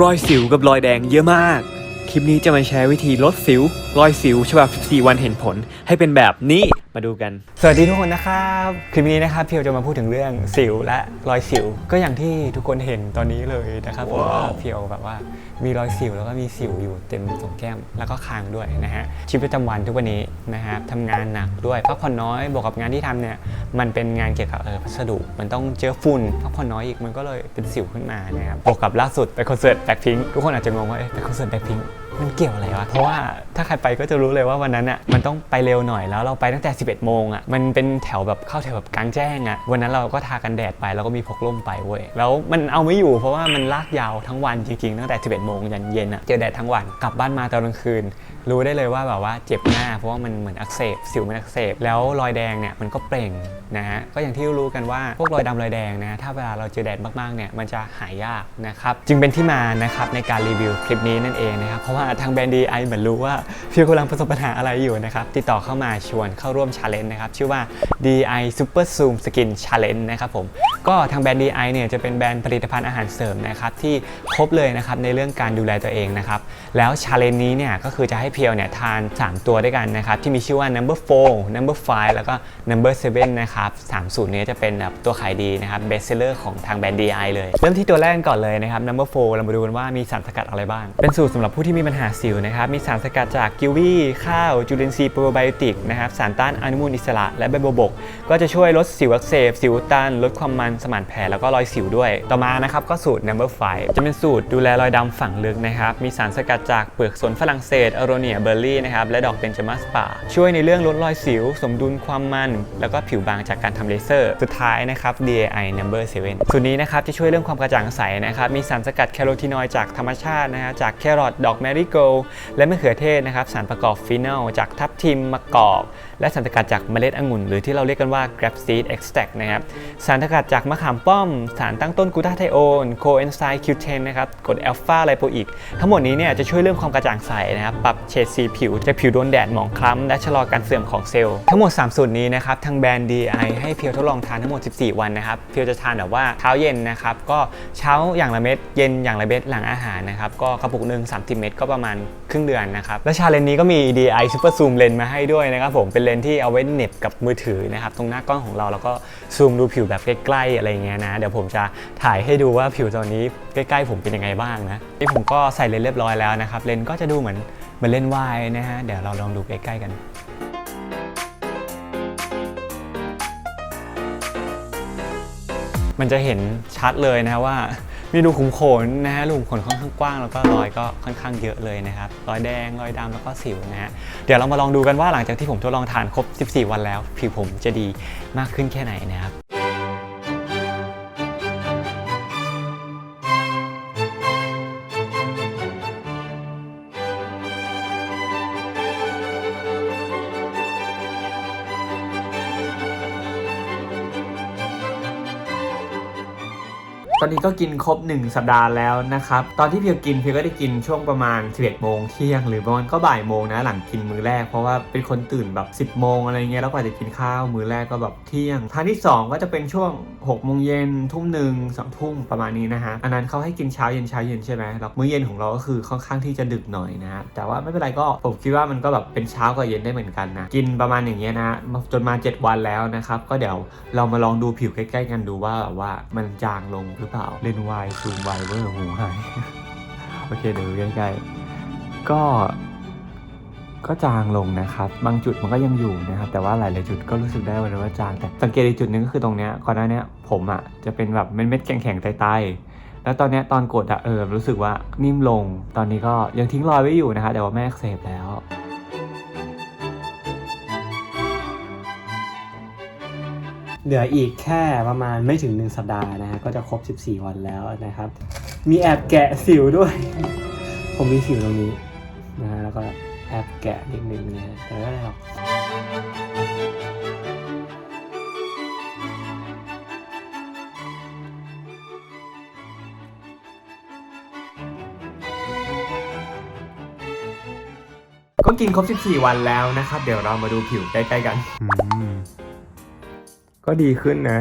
รอยสิวกับรอยแดงเยอะมาก คลิปนี้จะมาแชร์วิธีลดสิว รอยสิวฉบับ 14 วันเห็นผล ให้เป็นแบบนี้ มาดูกัน สวัสดีทุกคนนะครับ คลิปนี้นะครับเพียวจะมาพูดถึงเรื่องสิวและรอยสิว ก็อย่างที่ทุกคนเห็นตอนนี้เลยนะครับผมว่าเพียวแบบว่ามีรอยสิวแล้วก็มีสิวอยู่เต็มตรงแก้มแล้วก็คางด้วยนะฮะชีวิตประจำวันทุกวันนี้นะครับทำงานหนักด้วยพักผ่อนน้อยบวกกับงานที่ทำเนี่ยมันเป็นงานเกี่ยวกับเออพัสดุ มันต้องเจอฝุ่นพักผ่อนน้อยอีกมันก็เลยเป็นสิวขึ้นมานะครับบวกกับล่าสุดไปคอนเสิร์ตแบ็คพิงทุกคนอาจจะงงว่าเอ๊ะไปคอนเสิร์ตแบ็คพิง มันเกี่ยวอะไรวะ เพราะว่าถ้าใครไปก็จะรู้เลยว่าวันนั้นอะมันต้องไปเร็วหน่อยแล้วเราไปตั้งแต่ 11 โมงอะมันเป็นแถวแบบเข้าแถวแบบกลางแจ้งอะวันนั้นเราก็ทากันแดดไปแล้วก็มีพกร่มไปเว้ยแล้วมันเอาไม่อยู่เพราะว่ามันลากยาวทั้งวันจริงๆตั้งแต่ 11 โมงยันเย็นอะเจอแดดทั้งวันกลับบ้านมาตอนกลางคืน รู้ได้เลยว่าแบบว่าเจ็บหน้า เพราะว่ามันเหมือนอักเสบสิวมันอักเสบแล้วรอยแดงเนี่ยมันก็เปล่งนะฮะก็อย่างที่รู้กันว่าพวกรอยดำรอยแดงนะฮะถ้าเวลาเราเจอแดดมากๆเนี่ยมันจะหายยากนะครับจึงเป็นที่มานะครับในการรีวิวคลิปนี้นั่นเองนะครับเพราะว่าทางแบรนด์ดีไอเหมือนรู้ว่าพี่กำลังประสบปัญหาอะไรอยู่นะครับ ติดต่อเข้ามาชวนเข้าร่วมชาเลนจ์นะครับ ชื่อว่า DI Super Zoom Skin Challenge นะครับผม ก็ทางแบรนด์ DI เนี่ยจะเป็นแบรนด์ผลิตภัณฑ์อาหารเสริมนะครับที่ครบเลยนะครับในเรื่องการดูแลตัวเองนะครับ แล้วชาเลนจ์นี้เนี่ยก็คือจะให้เพียวเนี่ยทาน 3 ตัวด้วยกันนะครับที่มีชื่อว่า number 4 number 5 แล้วก็ number 7นะครับสามสูตรนี้จะเป็นแบบตัวขายดีนะครับ best seller ของทางแบรนด์ DI เลย เริ่มที่ตัวแรกก่อนเลยนะครับ number 4เรามาดูกันว่ามีสารสกัดอะไรบ้าง เป็นสูตรสำหรับผู้ที่มีปัญหาสิวนะครับ มีสารสกัดจากกิวีข้าว จุลินทรีย์โปรไบโอติกนะครับ สารต้านอนุมูลอิสระ และใบบัวบก ก็จะช่วยลดสิวอักเสบ สิวตัน ลดความมันสมานแผลแล้วก็รอยสิวด้วย ต่อมานะครับก็สูตร number 5 จะเป็นสูตรดูแลรอยดำฝังลึกนะครับ มีสารสกัดจากเปลือกสนฝรั่งเศสอโรเนียเบอร์รี่นะครับ และดอกเบญจมาสป่า ช่วยในเรื่องลดรอยสิว สมดุลความมัน แล้วก็ผิวบางจากการทำเลเซอร์ สุดท้ายนะครับ DAI number 7สูตรนี้นะครับจะช่วยเรื่องความกระจ่างใสนะครับ มีสารสกัดแคโรทีนอยด์จากธรรมชาตินะฮะจากแครอทดอกแมริโกและมะเขือเทศนะครับสารประกอบฟีนอลจากทับทิมมะกอก และสารสกัดจากเมล็ดองุ่น หรือที่เราเรียกกันว่า grape seed extract นะครับสารสกัดจากมะขามป้อม สารตั้งต้นกูตาไทโอนโคเอนไซม์ Q10 นะครับกรดแอลฟาไลโปอิกทั้งหมดนี้เนี่ยจะช่วยเรื่องความกระจ่างใสนะครับปรับเฉดสีผิวจากผิวโดนแดดหมองคล้ำและชะลอการเสื่อมของเซลล์ทั้งหมด 3 สูตรนี้นะครับทางแบรนด์ DI ให้เพียวทดลองทานทั้งหมด 14 วันนะครับเพียวจะทานแบบว่าเช้าเย็นนะครับก็เช้าอย่างละเม็ดเย็นอย่างละเม็ดหลังอาหารนะครับก็กระปุกหนึ่ง30 เม็ดก็ประมาณครึ่งเดือนนะครับและชาเลนจ์นี้ก็มี DI Super Zoom Lens มาให้ด้วยนะครับผมเป็นเลนส์ที่เอาไว้เหน็บกับมือถือนะครับตรงหน้ากล้องของเราแล้วก็ซูมดูผิวแบบใกล้ๆอะไรเงี้ยนะเดี๋ยวผมจะถ่ายให้ดูว่าผิวตอนนี้ใกล้ๆผมเป็นยังไงบ้างนะนี่ผมก็ใส่เลนส์เรียบร้อยแล้วนะครับเลนส์ก็จะดูเหมือนเหมือนเลนส์วายนะฮะเดี๋ยวเราลองดูใกล้ๆกันมันจะเห็นชัดเลยนะว่า มีดูขุมขนนะฮะรูขุมขนค่อนข้างกว้างแล้วก็รอยก็ค่อนข้างเยอะเลยนะครับ รอยแดงรอยดำแล้วก็สิวนะฮะ เดี๋ยวเรามาลองดูกันว่าหลังจากที่ผมทดลองทานครบ 14 วันแล้ว ผิวผมจะดีมากขึ้นแค่ไหนนะครับ ตอนนี้ก็กินครบ 1 สัปดาห์แล้วนะครับ ตอนที่เพียวกินเพียวก็ได้กินช่วงประมาณ 11โมงเที่ยง หรือประมาณก็บ่ายโมงนะหลังกินมื้อแรก เพราะว่าเป็นคนตื่นแบบ 10โมงอะไรเงี้ยแล้วกว่าจะกินข้าวมื้อแรกก็แบบเที่ยงทานที่ 2 ก็จะเป็นช่วง6โมงเย็นทุ่มหนึ่งสองทุ่มประมาณนี้นะฮะอันนั้นเขาให้กินเช้าเย็นเช้าเย็นใช่ไหมแล้วมื้อเย็นของเราก็คือค่อนข้างที่จะดึกหน่อยนะฮะแต่ว่าไม่เป็นไรก็ผมคิดว่ามันก็แบบเป็นเช้ากับเย็นได้เหมือนกันนะกินประมาณอย่างเงี้ยนะจนมา 7 วันแล้วนะครับก็เดี๋ยวเรามาลองดูผิวใกล้ ๆ กันดูว่าว่ามันจางลงหรือเปล่า เล่นวายซูมวายเวอร์หูหาย โอเค เดี๋ยวดูใกล้ๆ ก็ ก็จางลงนะครับ บางจุดมันก็ยังอยู่นะครับ แต่ว่าหลายๆจุดก็รู้สึกได้เลยว่าจาง แต่สังเกตอีกจุดหนึงก็คือตรงเนี้ย ก่อนหน้านี้ผมอะ่ะจะเป็นแบบเม็ดๆแข็งๆใต้ๆแล้วตอนนี้ตอนกดอะเออรู้สึกว่านิ่มลง ตอนนี้ก็ยังทิ้งรอยไว้อยู่นะคะแต่ว่าแม่อักเสบแล้ว เหลืออีกแค่ประมาณไม่ถึง 1 สัปดาห์นะฮะก็จะครบ 14 วันแล้วนะครับ มีแอบแกะสิวด้วย ผมมีสิวตรงนี้นะฮะแล้วก็แอบแกะนิดนึงนะฮะแต่ก็ไม่เป็นไรหรอกก็กินครบ 14 วันแล้วนะครับ เดี๋ยวเรามาดูผิวใกล้ๆกัน ก็ดีขึ้นนะ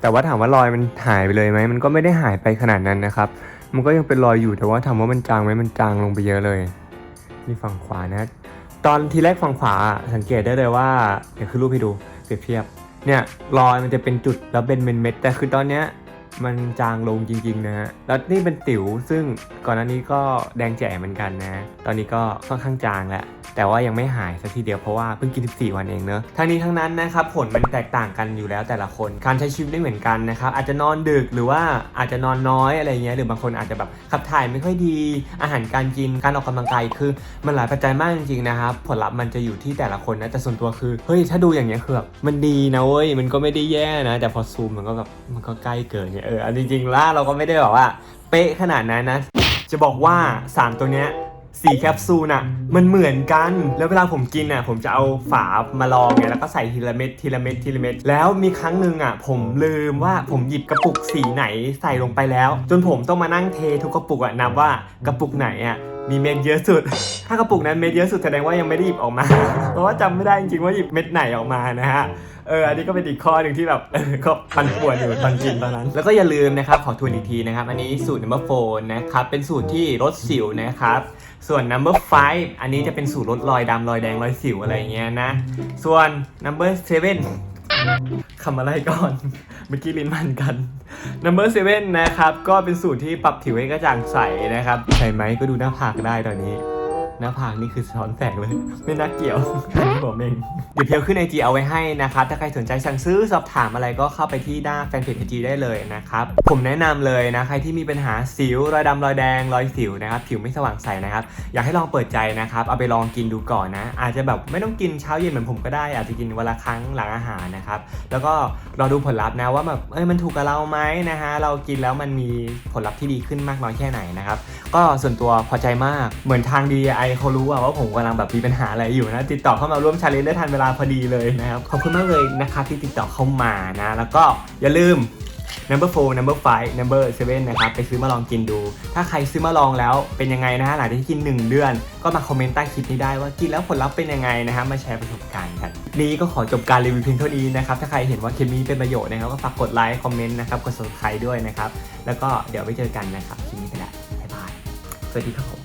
แต่ว่าถามว่ารอยมันหายไปเลยไหมมันก็ไม่ได้หายไปขนาดนั้นนะครับ มันก็ยังเป็นรอยอยู่แต่ว่าถามว่ามันจางไหมมันจางลงไปเยอะเลยนี่ฝั่งขวานะ ตอนทีแรกฝั่งขวาสังเกตได้เลยว่าเดี๋ยวคือรูปให้ดูเปรียบเทียบเนี่ยรอยมันจะเป็นจุดแล้วเป็นเม็ดแต่คือตอนเนี้ย มันจางลงจริงๆนะฮะ แล้วนี่เป็นติ๋วซึ่งก่อนหน้านี้ก็แดงแจ๋เหมือนกันนะ ตอนนี้ก็ค่อนข้างจางแล้วแต่ว่ายังไม่หายสักทีเดียวเพราะว่าเพิ่งกิน 14 วันเองเนอะทั้งนี้ทั้งนั้นนะครับผลมันแตกต่างกันอยู่แล้วแต่ละคน การใช้ชีวิตไม่เหมือนกันนะครับอาจจะนอนดึกหรือว่าอาจจะนอนน้อยอะไรเงี้ยหรือบางคนอาจจะแบบขับถ่ายไม่ค่อยดี อาหารการกินการออกกำลังกายคือมันหลายปัจจัยมากจริงๆนะครับผลลัพธ์มันจะอยู่ที่แต่ละคนนะแต่ส่วนตัวคือเฮ้ยถ้าดูอย่างเงี้ยคือแบบมันดีนะเว้ยมันก็ไม่ได้แย่นะ แต่พอซูมมันก็แบบมันก็ใกล้เกินเนี่ยเออจริงๆแล้วเราก็ไม่ได้แบบว่า เป๊ะขนาดนั้นนะ จะบอกว่าสารตัวเนี้ยสีแคปซูลน่ะมันเหมือนกัน แล้วเวลาผมกินน่ะผมจะเอาฝามาลองไงแล้วก็ใส่ทีละเม็ดทีละเม็ดทีละเม็ดแล้วมีครั้งหนึ่งอะผมลืมว่าผมหยิบกระปุกสีไหนใส่ลงไปแล้ว จนผมต้องมานั่งเททุกกระปุกอะนับว่ากระปุกไหนอะมีเม็ดเยอะสุด ถ้ากระปุกนั้นเม็ดเยอะสุดแสดงว่ายังไม่ได้หยิบออกมา เพราะว่าจำไม่ได้จริงๆว่าหยิบเม็ดไหนออกมานะฮะ เอออันนี้ก็เป็นอีกข้อหนึ่งที่แบบก็ปันป่วนอยู่ตอนกินตอนนั้น แล้วก็อย่าลืมนะครับขอทวนอีกทีนะครับ อันนี้สูตร number 4นะครับ เป็นสูตรที่ลดสิวนะครับ ส่วน number 5อันนี้จะเป็นสูตรลดรอยดำรอยแดงรอยสิวอะไรเงี้ยนะ ส่วน number 7คำอะไรก่อน เมื่อกี้ลิ้นพันกัน number 7นะครับ ก็เป็นสูตรที่ปรับผิวให้กระจ่างใสนะครับ ใช่ไหมก็ดูหน้าผากได้ตอนนี้ หน้าผากนี่คือสะท้อนแสงเลย ไม่น่าเกี่ยวอันนี้ผมเองเดี๋ยวเพียวขึ้นไอจีเอาไว้ให้นะครับ ถ้าใครสนใจสั่งซื้อสอบถามอะไรก็เข้าไปที่หน้าแฟนเพจไอจีได้เลยนะครับ ผมแนะนำเลยนะ ใครที่มีปัญหาสิวรอยดำรอยแดงรอยสิวนะครับ ผิวไม่สว่างใสนะครับ อยากให้ลองเปิดใจนะครับ เอาไปลองกินดูก่อนนะ อาจจะแบบไม่ต้องกินเช้าเย็นเหมือนผมก็ได้ อาจจะกินวันละครั้งหลังอาหารนะครับ แล้วก็รอดูผลลัพธ์นะว่าแบบเอ้ยมันถูกกับเราไหมนะฮะ เรากินแล้วมันมีผลลัพธ์ที่ดีขึ้นมากน้อยแค่ไหนนะครับ ก็ส่วนตัวพอใจมาก เหมือนทาง DI เขารู้ว่าผมกำลังแบบมีปัญหาอะไรอยู่นะ ติดต่อเข้ามาร่วมชาเลนจ์ได้ทันเวลาพอดีเลยนะครับ ขอบคุณมากเลยนะครับที่ติดต่อเข้ามานะ แล้วก็อย่าลืม number 4 number 5 number 7นะครับ ไปซื้อมาลองกินดู ถ้าใครซื้อมาลองแล้วเป็นยังไงนะฮะหลังจากที่กิน 1 เดือน ก็มาคอมเมนต์ใต้คลิปนี้ได้ว่ากินแล้วผลลัพธ์เป็นยังไงนะฮะมาแชร์ประสบการณ์กัน นี้ก็ขอจบการรีวิวเพียงเท่านี้นะครับ ถ้าใครเห็นว่าคลิปนี้เป็นประโยชน์นะครับ ก็ฝากกดไลค์คอมเมนต์นะครับ กด subscribe ด้วยนะครับ แล้วก็เดี๋ยวไปเจอกันนะครับคลิปนี้ไปล้วบ๊ายบาย สวัสดีครับ